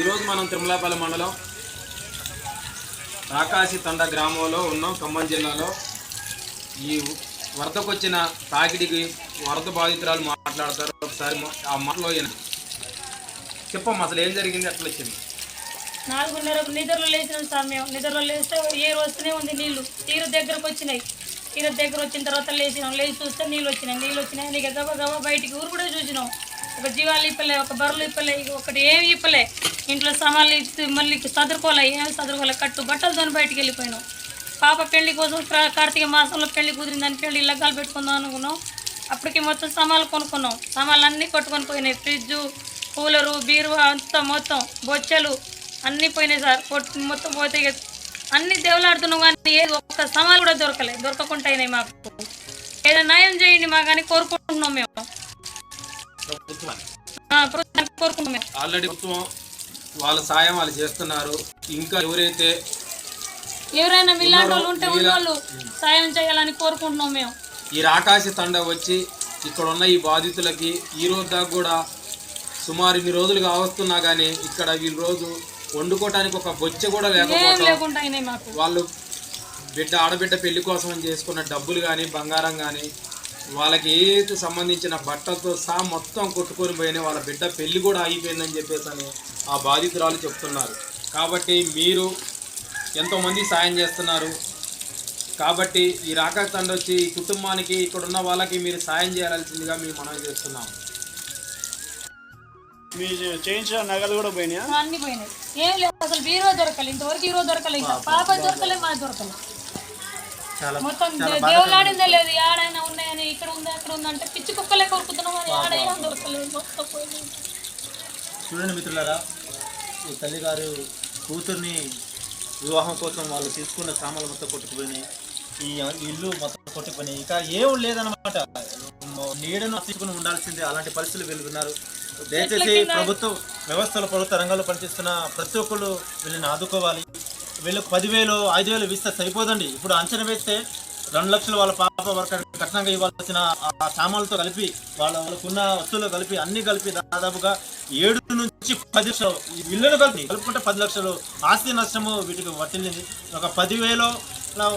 ఈరోజు మనం తిరుమలాపల్లి మండలం రాకాసి తండ గ్రామంలో ఉన్నాం ఖమ్మం జిల్లాలో. ఈ వరదకు వచ్చిన తాకిడికి వరద బాధితురాలు మాట్లాడతారు. ఒకసారి ఆ మాటలో చెప్పమ్మా అసలు ఏం జరిగింది? అట్లా వచ్చింది. నాలుగున్నర నిద్రలో లేచినాం సార్ మేము నిద్రలో లేస్తే ఏరు వస్తూనే ఉంది నీళ్ళు. తీరు దగ్గరకు వచ్చినాయి. తీరు దగ్గర వచ్చిన తర్వాత లేచినాం. లేచి చూస్తే నీళ్ళు వచ్చినాయి. నీళ్ళు వచ్చినాయి. నీకు గబా గబా బయటికి ఊరు కూడా చూసినాం. ఒక జీవాలు ఇప్పలే ఒక బర్రెలు ఇప్పలే ఒకటి ఏమి ఇప్పలే. ఇంట్లో సామాన్లు ఇచ్చి మళ్ళీ చదువుకోలే ఏమి చదువుకోలే కట్టు బట్టలతో బయటికి వెళ్ళిపోయినాం. పాప పెళ్ళి కోసం క్రా- కార్తీక మాసంలో పెళ్ళి కుదిరిందని పెళ్ళి లగ్గాలు పెట్టుకుందాం అనుకున్నాం. అప్పటికి మొత్తం సామాన్లు కొనుక్కున్నాం. సామాన్లు అన్నీ కొట్టుకొని పోయినాయి. ఫ్రిడ్జు కూలరు బీరువా అంతా మొత్తం బొచ్చెలు అన్నీ పోయినాయి సార్. కొట్టు మొత్తం పోతే అన్ని దేవులాడుతున్నాం కానీ ఏది ఒక్క సామాన్లు కూడా దొరకలేదు దొరకకుండా అయినాయి మాకు. ఏదైనా న్యాయం చేయండి మాకు అని కోరుకుంటున్నాం మేము. కోరుకుంటున్నాం మేము. ఆల్రెడీ వాళ్ళ సాయం వాళ్ళు చేస్తున్నారు. ఇంకా ఎవరైతే ఎవరైనా మీలాంటి వాళ్ళు ఉంటే ఉన్నోళ్ళు సాయం చేయాలని కోరుకుంటున్నాం మేము. ఈ రాకాసి తండ వచ్చి ఇక్కడ ఉన్న ఈ బాధితులకి ఈ రోజు దాకా కూడా సుమారు ఇన్ని రోజులుగా వస్తున్నా కానీ ఇక్కడ వీళ్ళ రోజు వండుకోవటానికి ఒక బొచ్చ కూడా మాకు. వాళ్ళు బిడ్డ ఆడబిడ్డ పెళ్ళి కోసం చేసుకున్న డబ్బులు కానీ బంగారం కానీ వాళ్ళకి ఏది సంబంధించిన బట్టలతో సహా మొత్తం కొట్టుకొని పోయిన వాళ్ళ బిడ్డ పెళ్ళి కూడా అయిపోయిందని చెప్పేసి అని ఆ బాధితురాలు చెప్తున్నారు. కాబట్టి మీరు ఎంతోమంది సాయం చేస్తున్నారు. కాబట్టి ఈ రాక తండ వచ్చి ఈ కుటుంబానికి ఇక్కడ ఉన్న వాళ్ళకి మీరు సాయం చేయాల్సిందిగా మేము మనం చేస్తున్నాం. మీ చేయించిన నగలు కూడా పోయినాయా? అన్ని పోయినాయి. ఏం లేదు అసలు బీరో దొరకలేదు ఇంతవరకు హీరో దొరకలేదు ఇంకా పాప దొరకలేదు మా దొరకలేదు మొత్తం దేవులాడిందే లేదు అంటే పిచ్చి కుక్కలే కొరుకుతున్నాం ఆడైనా దొరకలేదు మొత్తం పోయింది. చూడండి మిత్రులారా ఈ తల్లిగారు కూతుర్ని వివాహం కోసం వాళ్ళు తీసుకున్న సామాన్లు మొత్తం కొట్టుకుపోయినాయి. ఈ ఇల్లు మొత్తం కొట్టుకుపోయినాయి. ఇక ఏం లేదనమాట నీడను తీసుకుని ఉండాల్సిందే. అలాంటి పరిస్థితులు వెలుగున్నారు దయచేసి ప్రభుత్వ వ్యవస్థలో ప్రభుత్వ రంగంలో పనిచేస్తున్న ప్రతి ఒక్కళ్ళు వీళ్ళని ఆదుకోవాలి. వీళ్ళకి పదివేలు ఐదు వేలు ఇస్తే సరిపోదండి. ఇప్పుడు అంచనా వేస్తే రెండు లక్షలు వాళ్ళ పాప వర్కర్ కట్నంగా ఇవ్వాల్సిన ఆ సామాన్లతో కలిపి వాళ్ళ వాళ్ళకున్న వస్తువులు కలిపి అన్ని కలిపి దాదాపుగా ఏడు నుంచి పది లక్షలు ఈ కలిపి కలుపుకుంటే పది లక్షలు ఆస్తి నష్టము వీటికి వర్తిల్లింది ఒక పదివేలు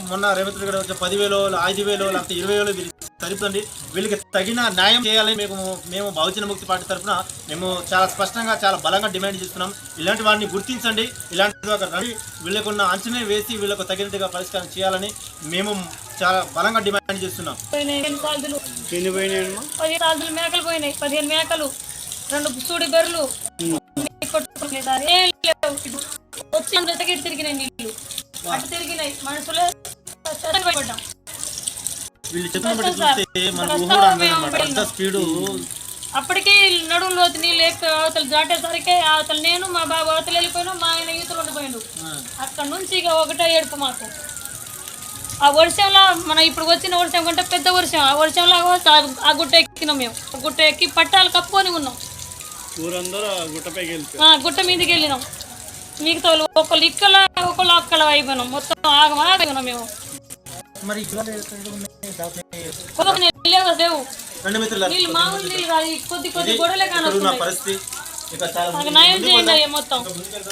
మొన్న రేవంత్ రెడ్డి గారు వచ్చే పదివేలు ఐదు వేలు లేకపోతే ఇరవై వేలు సరిపోతుంది వీళ్ళకి తగిన న్యాయం చేయాలని మేము మేము బహుజన ముక్తి పార్టీ తరఫున మేము చాలా స్పష్టంగా చాలా బలంగా డిమాండ్ చేస్తున్నాం. ఇలాంటి వారిని గుర్తించండి. ఇలాంటి ఒక రండి వీళ్ళకున్న అంచనా వేసి వీళ్ళకు తగినట్టుగా పరిష్కారం చేయాలని మేము చాలా బలంగా డిమాండ్ చేస్తున్నాం. మేకలు పోయినాయి. పదిహేను మేకలు. రెండు సూడి అందరికి తిరిగినాయి నీళ్ళు. అటు తిరిగినాయి. మనుషులే పడ్డాం వీళ్ళు చెప్పిన బట్టి చూస్తే మన ఊహ కూడా అందదన్నమాట అంత స్పీడు అప్పటికి నడుములో నీళ్ళు ఎక్కువ అవతల దాటేసరికి అవతల నేను మా బాబు అవతల వెళ్ళిపోయినాం మా ఆయన ఈతలు ఉండిపోయిండు. అక్కడ నుంచి ఇక ఒకటే ఏడుపు మాకు. ఆ వర్షంలో మనం ఇప్పుడు వచ్చిన వర్షం కంటే పెద్ద వర్షం. ఆ వర్షంలో ఆ- ఆ గుట్ట ఎక్కినాం మేము. ఆ గుట్ట ఎక్కి పట్టాలు కప్పుకొని ఉన్నాం. గుట్ట మీదకి వెళ్ళినాం. మిగతా వాళ్ళు ఒకళ్ళు ఇక్కడ ఒకళ్ళు అక్కడ అయిపోయినాం. మొత్తం ఆగం ఆగిపోయినాం మేము. మరి రెండు ఈ కొద్ది కొద్ది గొడవలే కానొస్తున్నాయి. పరిస్థితి. ఇక చాలా చేయండి మొత్తం.